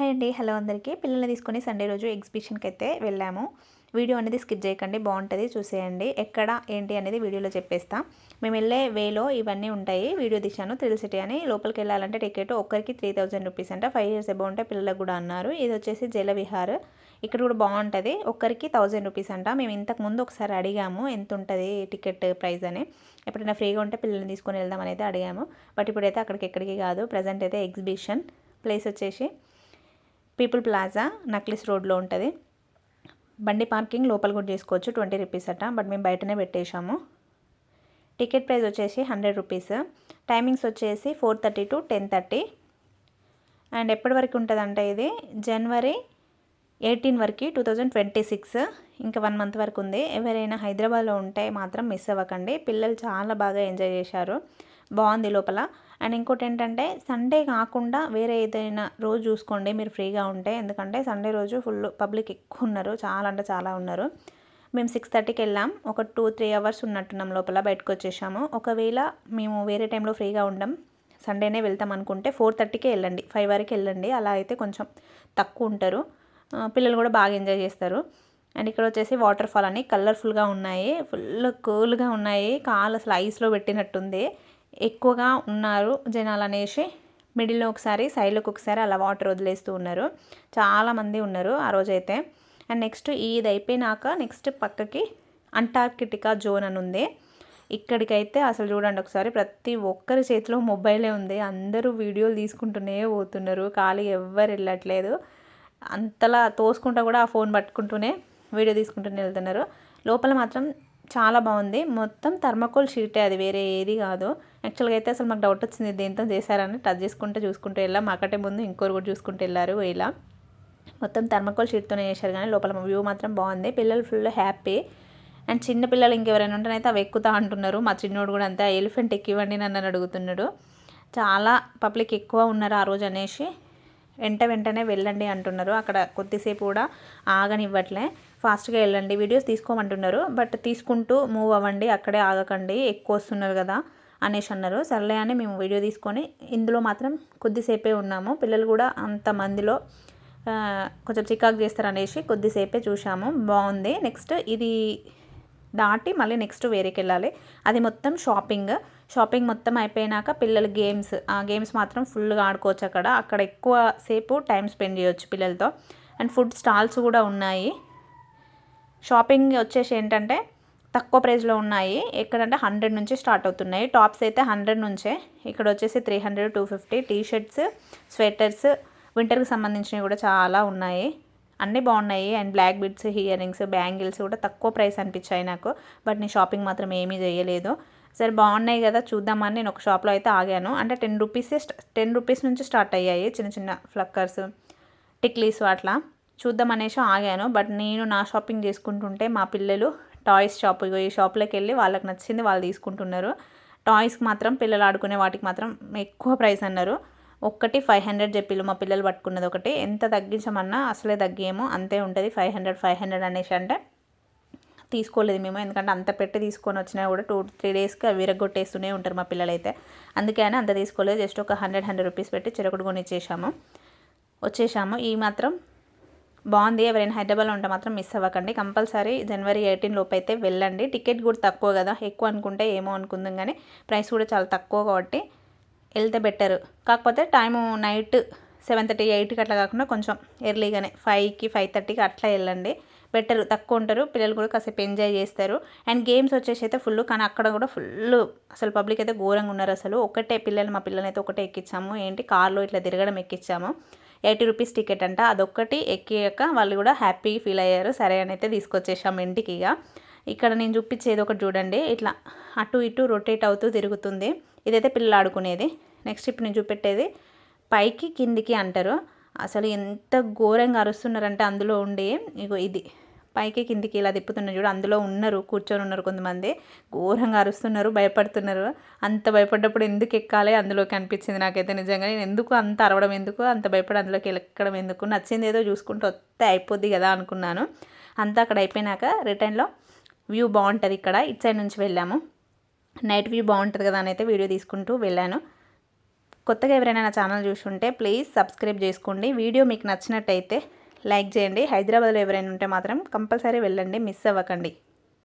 Hi అండి. Hello అందరికీ. పిల్లల్ని తీసుకొని సండే రోజు ఎగ్జిబిషన్కి అయితే వెళ్ళాము. వీడియో అనేది స్కిప్ చేయకండి బాగుంటుంది చూసేయండి. ఎక్కడ ఏంటి అనేది వీడియోలో చెప్పేస్తా. మేము వెళ్ళే వేలో ఇవన్నీ ఉంటాయి. వీడియో తీశాను థ్రిల్ సిటీ అని. లోపలికి వెళ్ళాలంటే టికెట్ ఒక్కరికి త్రీ థౌజండ్ రూపీస్ అంట. ఫైవ్ ఇయర్స్ అబౌ ఉంటే పిల్లలకు కూడా అన్నారు. ఇది వచ్చేసి జలవిహార్ ఇక్కడ కూడా బాగుంటుంది. ఒక్కరికి థౌజండ్ రూపీస్ అంట. మేము ఇంతకు ముందు ఒకసారి అడిగాము ఎంత ఉంటుంది టికెట్ ప్రైస్ అని. ఎప్పుడైనా ఫ్రీగా ఉంటే పిల్లల్ని తీసుకొని వెళ్దామని అయితే అడిగాము. బట్ ఇప్పుడైతే అక్కడికి ఎక్కడికి కాదు. ప్రజెంట్ అయితే ఎగ్జిబిషన్. ప్లేస్ వచ్చేసి పీపుల్ ప్లాజా నక్లిస్ రోడ్లో ఉంటుంది. బండి పార్కింగ్ లోపల కూడా చేసుకోవచ్చు ట్వంటీ రూపీస్ అట బట్ మేము బయటనే పెట్టేశాము. టికెట్ ప్రైస్ వచ్చేసి హండ్రెడ్ రూపీస్. టైమింగ్స్ వచ్చేసి four thirty to ten thirty. And ఎప్పటి వరకు ఉంటుందంటే ఇది? జనవరి ఎయిటీన్ వరకు టూ థౌజండ్ ట్వంటీ సిక్స్. ఇంకా వన్ మంత్ వరకు ఉంది. ఎవరైనా హైదరాబాద్లో ఉంటే మాత్రం మిస్ అవ్వకండి. పిల్లలు చాలా బాగా ఎంజాయ్ చేశారు. బాగుంది లోపల. అండ్ ఇంకోటి ఏంటంటే సండే కాకుండా వేరే ఏదైనా రోజు చూసుకోండి మీరు ఫ్రీగా ఉంటే. ఎందుకంటే సండే రోజు ఫుల్ పబ్లిక్ ఎక్కువ ఉన్నారు. చాలా అంటే చాలా ఉన్నారు. మేము సిక్స్ థర్టీకి వెళ్ళాం. ఒక టూ త్రీ అవర్స్ ఉన్నట్టున్నాం లోపల బయటకు వచ్చేసాము. ఒకవేళ మేము వేరే టైంలో ఫ్రీగా ఉండం సండేనే వెళ్తాం అనుకుంటే ఫోర్ థర్టీకే వెళ్ళండి. ఫైవ్ వరకు వెళ్ళండి. అలా అయితే కొంచెం తక్కువ ఉంటారు. పిల్లలు కూడా బాగా ఎంజాయ్ చేస్తారు. అండ్ ఇక్కడ వచ్చేసి వాటర్ ఫాల్ అని కలర్ఫుల్గా ఉన్నాయి. ఫుల్ కూల్గా ఉన్నాయి. కాలు అసలు ఐస్లో పెట్టినట్టుంది. ఎక్కువగా ఉన్నారు జనాలు అనేసి మిడిల్లో ఒకసారి సైడ్లోకి ఒకసారి అలా వాటర్ వదిలేస్తూ ఉన్నారు. చాలామంది ఉన్నారు ఆ రోజైతే. అండ్ నెక్స్ట్ ఇది అయిపోయినాక నెక్స్ట్ పక్కకి అంటార్కిటికా జోన్ అని ఉంది. ఇక్కడికైతే అసలు చూడండి ఒకసారి ప్రతి ఒక్కరి చేతిలో మొబైలే ఉంది. అందరూ వీడియోలు తీసుకుంటూనే పోతున్నారు. ఖాళీ ఎవ్వరు వెళ్ళట్లేదు. అంతలా తోసుకుంటా కూడా ఆ ఫోన్ పట్టుకుంటూనే వీడియో తీసుకుంటూనే వెళ్తున్నారు. లోపల మాత్రం చాలా బాగుంది. మొత్తం థర్మకోల్ షీటే అది వేరే ఏది కాదు. యాక్చువల్గా అయితే అసలు మాకు డౌట్ వచ్చింది దేంతో చేశారని. టచ్ చేసుకుంటూ చూసుకుంటూ వెళ్ళాం. మాకంటే ముందు ఇంకోరు కూడా చూసుకుంటూ వెళ్ళారు ఇలా. మొత్తం థర్మకోల్ షీట్తోనే చేశారు కానీ లోపల వ్యూ మాత్రం బాగుంది. పిల్లలు ఫుల్ హ్యాపీ. అండ్ చిన్న పిల్లలు ఇంకెవరైనా ఉంటేనైతే అవి ఎక్కుతా అంటున్నారు. మా చిన్నోడు కూడా అంతే ఎలిఫెంట్ ఎక్కివ్వండి నన్ను అడుగుతున్నాడు. చాలా పబ్లిక్ ఎక్కువ ఉన్నారు ఆ రోజు అనేసి. వెంట వెంటనే వెళ్ళండి అంటున్నారు. అక్కడ కొద్దిసేపు కూడా ఆగనివ్వట్లే. ఫాస్ట్గా వెళ్ళండి. వీడియోస్ తీసుకోమంటున్నారు. బట్ తీసుకుంటూ మూవ్ అవ్వండి. అక్కడే ఆగకండి. ఎక్కువ వస్తున్నారు కదా అనేసి అన్నారు. సర్లే అని మేము వీడియో తీసుకొని ఇందులో మాత్రం కొద్దిసేపే ఉన్నాము. పిల్లలు కూడా అంతమందిలో కొంచెం చికాకు చేస్తారు అనేసి కొద్దిసేపే చూసాము బాగుంది. నెక్స్ట్ ఇది దాటి మళ్ళీ నెక్స్ట్ వేరేకి వెళ్ళాలి అది మొత్తం షాపింగ్. షాపింగ్ మొత్తం అయిపోయినాక పిల్లల గేమ్స్ ఆ గేమ్స్ మాత్రం ఫుల్గా ఆడుకోవచ్చు అక్కడ. అక్కడ ఎక్కువ సేపు టైం స్పెండ్ చేయొచ్చు పిల్లలతో. అండ్ ఫుడ్ స్టాల్స్ కూడా ఉన్నాయి. షాపింగ్ వచ్చేసి ఏంటంటే తక్కువ ప్రైస్లో ఉన్నాయి. ఎక్కడంటే హండ్రెడ్ నుంచి స్టార్ట్ అవుతున్నాయి. టాప్స్ అయితే హండ్రెడ్ నుంచే. ఇక్కడ వచ్చేసి three hundred two fifty T shirts sweaters వింటర్కి సంబంధించినవి కూడా చాలా ఉన్నాయి. అన్నీ బాగున్నాయి. And black beads earrings bangles కూడా తక్కువ ప్రైస్ అనిపించాయి నాకు. బట్ నేను షాపింగ్ మాత్రం ఏమీ చేయలేదు. సరే బాగున్నాయి కదా చూద్దామని నేను ఒక షాప్లో అయితే ఆగాను. అంటే టెన్ రూపీసే టెన్ రూపీస్ నుంచి స్టార్ట్ అయ్యాయి చిన్న చిన్న ఫ్లక్కర్స్ టిక్లీస్ అట్లా. చూద్దాం అనేసి ఆగాను. బట్ నేను నా షాపింగ్ చేసుకుంటుంటే మా పిల్లలు టాయ్స్ షాప్ ఈ షాప్లోకి వెళ్ళి వాళ్ళకి నచ్చింది వాళ్ళు తీసుకుంటున్నారు. టాయ్స్కి మాత్రం పిల్లలు ఆడుకునే వాటికి మాత్రం ఎక్కువ ప్రైస్ అన్నారు. ఒక్కటి ఫైవ్ హండ్రెడ్ చెప్పిలు మా పిల్లలు పట్టుకున్నది ఒకటి. ఎంత తగ్గించమన్నా అసలే తగ్గేమో అంతే ఉంటుంది. ఫైవ్ హండ్రెడ్ ఫైవ్ హండ్రెడ్ అనేసి అంటే తీసుకోలేదు మేము ఎందుకంటే అంత పెట్టి తీసుకొని వచ్చినా కూడా టూ త్రీ డేస్కి అవి విరగొట్టేస్తూనే ఉంటారు మా పిల్లలైతే. అందుకే అని అంత తీసుకోలేదు జస్ట్ ఒక హండ్రెడ్ హండ్రెడ్ రూపీస్ పెట్టి చిరకుడు కొని ఇచ్చేసాము వచ్చేసాము ఈ మాత్రం బాగుంది. ఎవరైనా హైదరాబాద్లో ఉంటే మాత్రం మిస్ అవ్వకండి. కంపల్సరీ జనవరి ఎయిటీన్ లోపు అయితే వెళ్ళండి. టికెట్ కూడా తక్కువ కదా. ఎక్కువ అనుకుంటే ఏమో అనుకుందాం కానీ ప్రైస్ కూడా చాలా తక్కువ కాబట్టి వెళ్తే బెటర్. కాకపోతే టైము నైట్ సెవెన్ థర్టీ ఎయిట్కి అట్లా కాకుండా కొంచెం ఎర్లీగానే ఫైవ్కి ఫైవ్ థర్టీకి అట్లా వెళ్ళండి. బెటర్ తక్కువ ఉంటారు. పిల్లలు కూడా కాసేపు ఎంజాయ్ చేస్తారు. అండ్ గేమ్స్ వచ్చేసి అయితే ఫుల్ కానీ అక్కడ కూడా ఫుల్ అసలు పబ్లిక్ అయితే ఘోరంగా ఉన్నారు అసలు. ఒకటే పిల్లలు మా పిల్లలైతే అయితే ఒకటే ఎక్కించాము ఏంటి? కార్లో ఇట్లా తిరగడం ఎక్కించాము ఎయిటీ రూపీస్ టికెట్ అంట. అదొక్కటి ఎక్కాక వాళ్ళు కూడా హ్యాపీ ఫీల్ అయ్యారు. సరే అని అయితే తీసుకొచ్చేసాము ఇంటికి ఇక. ఇక్కడ నేను చూపించేది ఒకటి చూడండి. ఇట్లా అటు ఇటు రొటేట్ అవుతూ తిరుగుతుంది. ఇదైతే పిల్లలు ఆడుకునేది. నెక్స్ట్ ఇప్పుడు నేను చూపెట్టేది. పైకి కిందికి అంటారు. అసలు ఎంత ఘోరంగా అరుస్తున్నారంటే అందులో ఉండే ఇగో ఇది. పైకి కిందికి ఇలా తిప్పుతున్నారు చూడు అందులో ఉన్నారు కూర్చొని ఉన్నారు కొంతమంది. ఘోరంగా అరుస్తున్నారు భయపడుతున్నారు. అంత భయపడ్డప్పుడు ఎందుకు ఎక్కాలి? అందులోకి అనిపించింది నాకైతే నిజంగా. నేను ఎందుకు అంత అరవడం ఎందుకు? అంత భయపడి అందులోకి ఎక్కడం ఎందుకు? నచ్చింది ఏదో చూసుకుంటూ వస్తే అయిపోద్ది కదా అనుకున్నాను. అంతా అక్కడ అయిపోయినాక రిటర్న్లో వ్యూ బాగుంటుంది ఇక్కడ. ఇటు సైడ్ నుంచి వెళ్ళాము. నైట్ వ్యూ బాగుంటుంది కదా అని అయితే వీడియో తీసుకుంటూ వెళ్ళాను. కొత్తగా ఎవరైనా నా ఛానల్ చూసుంటే ప్లీజ్ సబ్స్క్రైబ్ చేసుకోండి. వీడియో మీకు నచ్చినట్టయితే లైక్ చేయండి. హైదరాబాద్లో ఎవరైనా ఉంటే మాత్రం కంపల్సరీ వెళ్ళండి. మిస్ అవ్వకండి.